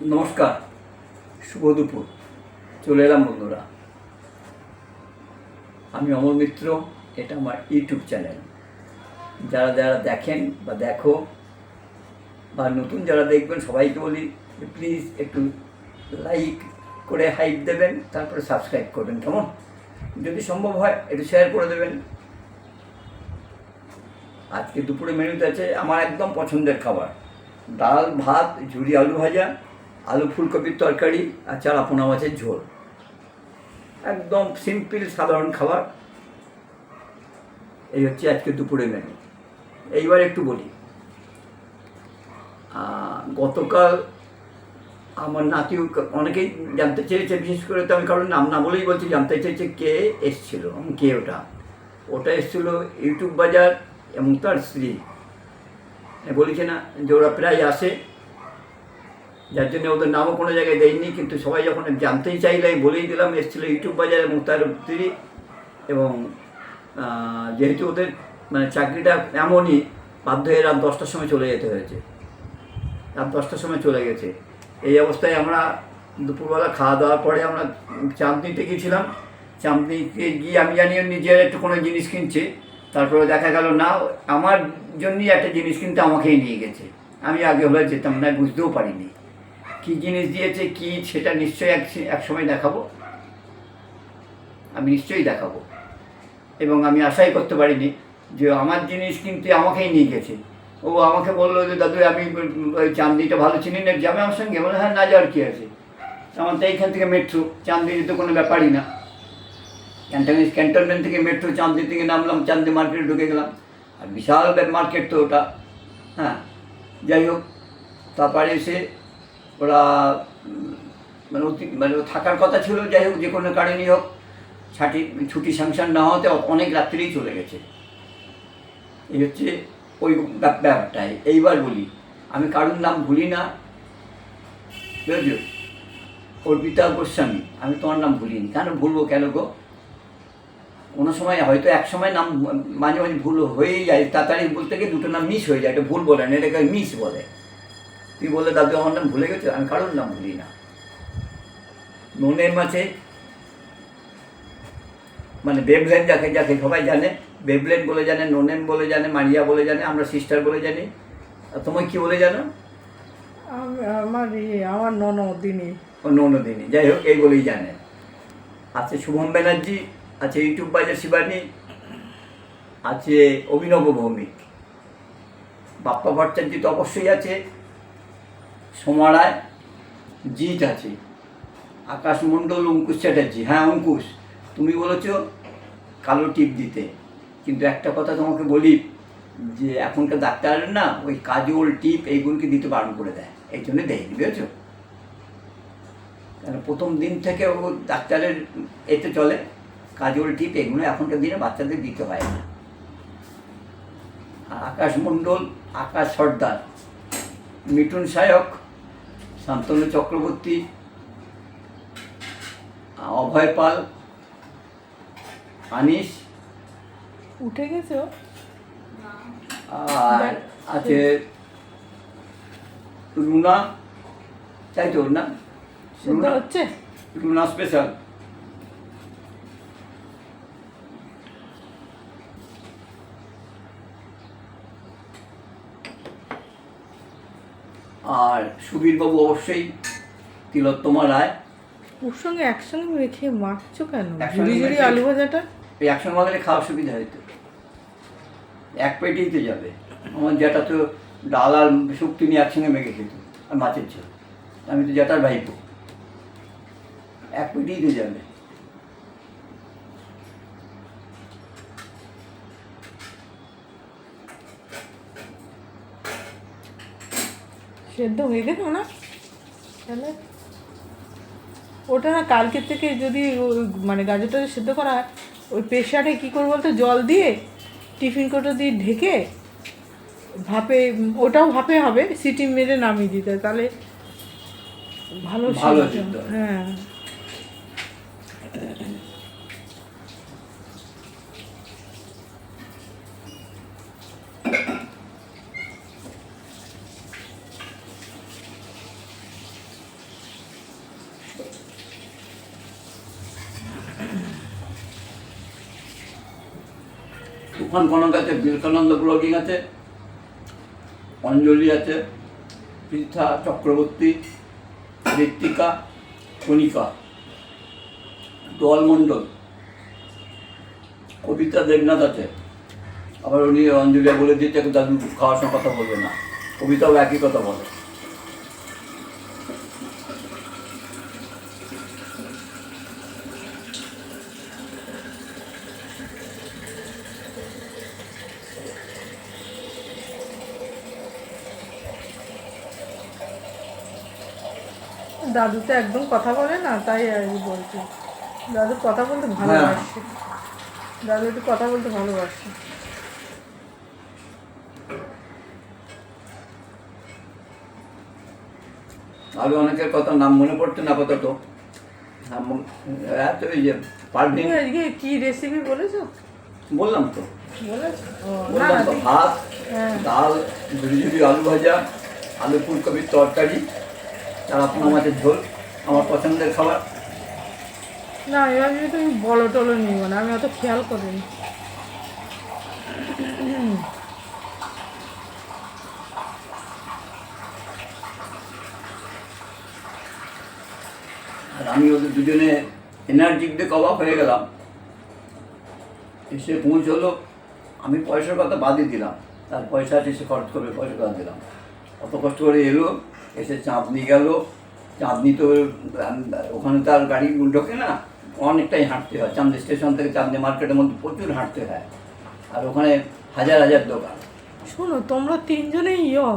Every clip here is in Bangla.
নমস্কার, শুভ দুপুর। চলে এলাম বন্ধুরা। আমি অমর মিত্র, এটা আমার ইউটিউব চ্যানেল। যারা যারা দেখেন বা দেখো, বা নতুন যারা দেখবেন, সবাইকে বলি প্লিজ একটু লাইক করে হাইপ দেবেন, তারপরে সাবস্ক্রাইব করবেন, কেমন? যদি সম্ভব হয়, একটু শেয়ার করে দেবেন। আজকে দুপুরে মেনুতে আছে আমার একদম পছন্দের খাবার। ডাল, ভাত, ঝুরি, আলু ভাজা আলু ফুলকপির তরকারি আর চারা পোনা মাছের ঝোল। একদম সিম্পল সাধারণ খাবার। এই হচ্ছে আজকে দুপুরে মেনু এইবার একটু বলি। গতকাল আমার নাতি অনেকেই জানতে চেয়েছে, বিশেষ করে তো আমি কারণ নাম না বলেই বলছি, জানতে চেয়েছে কে এসছিল কে ওটা। ওটা এসছিল ইউটিউব বাজার এবং তার স্ত্রী। বলেছে না যে ওরা প্রায় আসে। যার জন্য ওদের নামও কোনো জায়গায় দেয়নি, কিন্তু সবাই যখন জানতেই চাইলে আমি বলেই দিলাম, এসেছিল ইউটিউব বাজারে এবং তার স্ত্রী এবং যেহেতু ওদের মানে চাকরিটা এমনই, বাধ্য হয়ে রাত দশটার সময় চলে যেতে হয়েছে। রাত দশটার সময় চলে গেছে। এই অবস্থায় আমরা দুপুরবেলা খাওয়া দাওয়ার পরে আমরা চাঁদনিতে গিয়েছিলাম। চাঁদনিতে গিয়ে আমি জানি নিজের একটু কোনো জিনিস কিনছে, তারপরে দেখা গেল, না, আমার জন্যই একটা জিনিস কিনতে আমাকেই নিয়ে গেছে। আমি আগে হলে যেতাম, না, বুঝতেও পারিনি। কি জিনিস দিয়েছে, কি সেটা নিশ্চয়ই এক এক সময় দেখাবো। আমি নিশ্চয়ই দেখাবো। এবং আমি আশাই করতে পারিনি যে আমার জিনিস কিনতে আমাকেই নিয়ে গেছে। ও আমাকে বলল যে, দাদু, আমি ওই চান্দিটা ভালো চিনি না। যাবে আমার সঙ্গে বলে হ্যাঁ না যাওয়ার কী আছে? আমার তো এইখান থেকে মেট্রো চান্দি তো কোনো ব্যাপারই না। ক্যান্টনমেন্ট ক্যান্টনমেন্ট থেকে মেট্রো চান্দি থেকে নামলাম চান্দি মার্কেটে ঢুকে গেলাম। আর বিশাল মার্কেট তো ওটা। হ্যাঁ যাই হোক, তারপরে এসে ওরা মানে মানে থাকার কথা ছিল, যাই হোক, যে কোনো কারণেই হোক, ছাটি, ছুটি স্যাংশন না হতে অনেক রাত্রেই চলে গেছে। এই হচ্ছে ওই ব্যাপ- ব্যাপারটাই এইবার বলি, আমি কারোর নাম ভুলি না। বুঝেছ? অর্পিতা গোস্বামী, আমি তোমার নাম ভুলিনি। কেন ভুলবো, কেন গো? কোনো সময় হয়তো এক সময় নাম মাঝে মাঝে ভুল হয়েই যায়, তাড়াতাড়ি বলতে গিয়ে দুটো নাম মিস হয়ে যায়, এটা ভুল বলে না, এটাকে মিস বলে। তুই বললে দাদু আমার নাম ভুলে গেছো? আমি কারোর নাম ভুলি না। নুনের মাছে মানে বেবলেন যাকে যাকে সবাই জানে বেবলেন বলে জানে নোনেন বলে জানে মারিয়া বলে জানে আমরা সিস্টার বলে জানি। আর তোমায় কি বলে জানো? আমার ইয়ে আমার ননদিনী। ও ননদিনী যাই হোক এই বলেই জানে। আছে শুভম ব্যানার্জি আছে ইউটিউব বাজার শিবানী আছে অভিনব ভৌমিক। বাপ্পা ভট্টাচার্য তো অবশ্যই আছে। সোমা রায় আছে। আকাশ মণ্ডল অঙ্কুশ চ্যাটার্জি। হ্যাঁ অঙ্কুশ। তুমি বলেছ কালো টিপ দিতে। কিন্তু একটা কথা তোমাকে বলি, যে এখনকার ডাক্তারের না ওই কাজল টিপ এইগুলোকে দিতে বারণ করে দেয়। এই জন্য দেয়নি, বুঝেছ? কেন, প্রথম দিন থেকে ও ডাক্তারের এতে চলে। কাজল টিপ এগুলো এখনকার দিনে বাচ্চাদের দিতে হয় না। আর আকাশ মণ্ডল আকাশ সর্দার। মিঠুন সায়ক শান্তনু চক্রবর্তী অভয় পাল আনিস। উঠে গেছে আর আছে রুনা। তাই তো না রুনা হচ্ছে? রুনা স্পেশাল আর সুবীরবাবু অবশ্যই তিলোত্তমা রায়। ওর সঙ্গে একসঙ্গে রেখে মাখছো কেন? ঝুড়ি ঝুড়ি আলু ভাজাটা? ওই একসঙ্গে বাগালে খাওয়ার সুবিধা হয়তো এক পেটেই তো যাবে। আমার যেটা তো ডাল আর শুক্তি নিয়ে একসঙ্গে মেখে খেত আর মাছের ঝোল। আমি তো যেটার ভাইপো। এক পেটেই তো যাবে। সেদ্ধ হয়ে গেল না? তাহলে ওটা না কালকের থেকে যদি ওই মানে গাজরটা সেদ্ধ করা হয় ওই প্রেশারে কী করব বলতো? জল দিয়ে টিফিন কোটো দিয়ে ঢেকে ভাপে ওটাও ভাপে হবে সিটি মেরে নামিয়ে দিতে তাহলে ভালো হয়। তুফান কনক আছে, বিবেকানন্দ ব্লগিং আছে, অঞ্জলি আছে, পৃথা চক্রবর্তী, ঋত্বিকা, কণিকা দোয়াল মণ্ডল কবিতা দেবনাথ আছে। আবার উনি অঞ্জলি বলে দিয়েছে, দাদু খাওয়ার সময় কথা বলবে না? কবিতাও একই কথা বলে। দাদু তো একদম কথা বলে না তাই আর কি বলছি। দাদু কথা বলতে ভালোবাসে। দাদু একটু কথা বলতে ভালোবাসে। আগে অনেকের কথা নাম মনে পড়ছে না আপাতত। এত এই যে পারভিন কি রেসিপি বলেছ? বললাম তো। বললাম তো ভাত হ্যাঁ। ডাল ঝুড়ি ঝুড়ি আলু ভাজা আলু ফুলকপির তরকারি। চারাপোনা মাছের ঝোল আমার পছন্দের খাবার। না এবার যদি তুমি বলো টলো নিও না আমি অত খেয়াল করিনি। আর আমি ওদের দুজনে এনার্জিক দিয়ে অবাক হয়ে গেলাম। এসে পৌঁছলো আমি পয়সার কথা বাদই দিলাম। তার পয়সা আছে সে খরচ করবে পয়সা কথা দিলাম। অত কষ্ট করে এলো এসে চাঁদনি গেল। চাঁদনি তো ওখানে তার গাড়ি ঢোকে না অনেকটাই হাঁটতে হয়। চাঁদনি স্টেশন থেকে চাঁদনি মার্কেটের মধ্যে প্রচুর হাঁটতে হয়। আর ওখানে হাজার হাজার দোকান। শোনো তোমরা তিনজনেই ইয়ং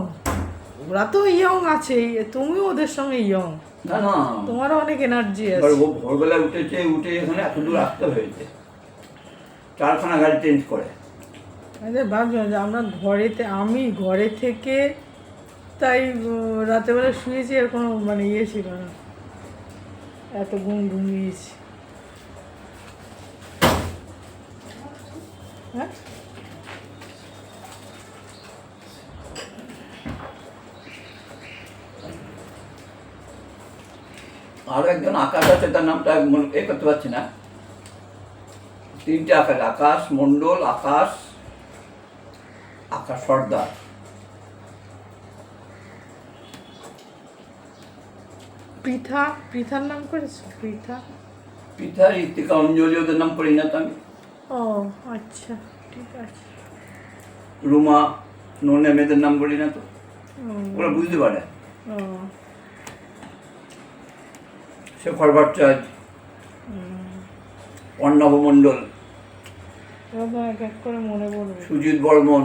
ওরা তো ইয়ং আছেই তুমিও ওদের সঙ্গে ইয়ং না না। তোমারও অনেক এনার্জি আছে। ও ভোরবেলায় উঠেছে উঠে এখানে এত দূর আসতে হয়েছে। চারখানা গাড়ি চেঞ্জ করে। আরে ভাবছিলাম যে আমরা ঘরেতে আমি ঘরে থেকে তাই রাতেবেলা শুয়েছি, আর কোনো মানে ইয়ে ছিল না। এত ঘুম ঘুমিয়েছি। হ্যাঁ? আরও একজন আকাশ আছে, তার নামটা এ করতে পারছি না। তিনটে আকাশ আকাশ মণ্ডল, আকাশ আকাশ সর্দার। পৃথা পৃথার নাম করেছ? পৃথা? পিতা ঋতিকা অঞ্জলি ওদের নাম করি না তো আমি। ও আচ্ছা ঠিক আছে। রুমা ননে মেয়েদের নাম বলি না তো? ওরা বুঝতে পারে। শেখর ভট্টাচার্য। অর্ণব মণ্ডল। করে মনে সুজিত বর্মন।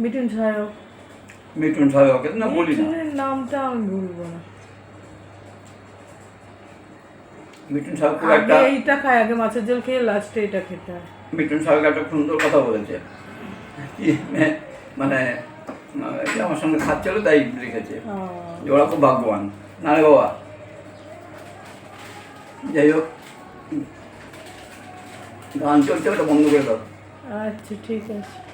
মিঠুন সাহেব মিঠুন সাহেব না বলি না। নামটা আমি ভুলবো না। মিঠুন সাহেব একটা এইটা খায় আগে মাছের ঝোল খেয়ে লাস্টে এটা খেতে হয়। মিঠুন সাহেব একটা সুন্দর কথা বলেছে। মানে আমার সঙ্গে খাচ্ছিল তাই লিখেছে। যে ওরা খুব ভাগ্যবান। না রে বাবা। যাই হোক। গান চলছে ওটা বন্ধ করে দাও। আচ্ছা ঠিক আছে।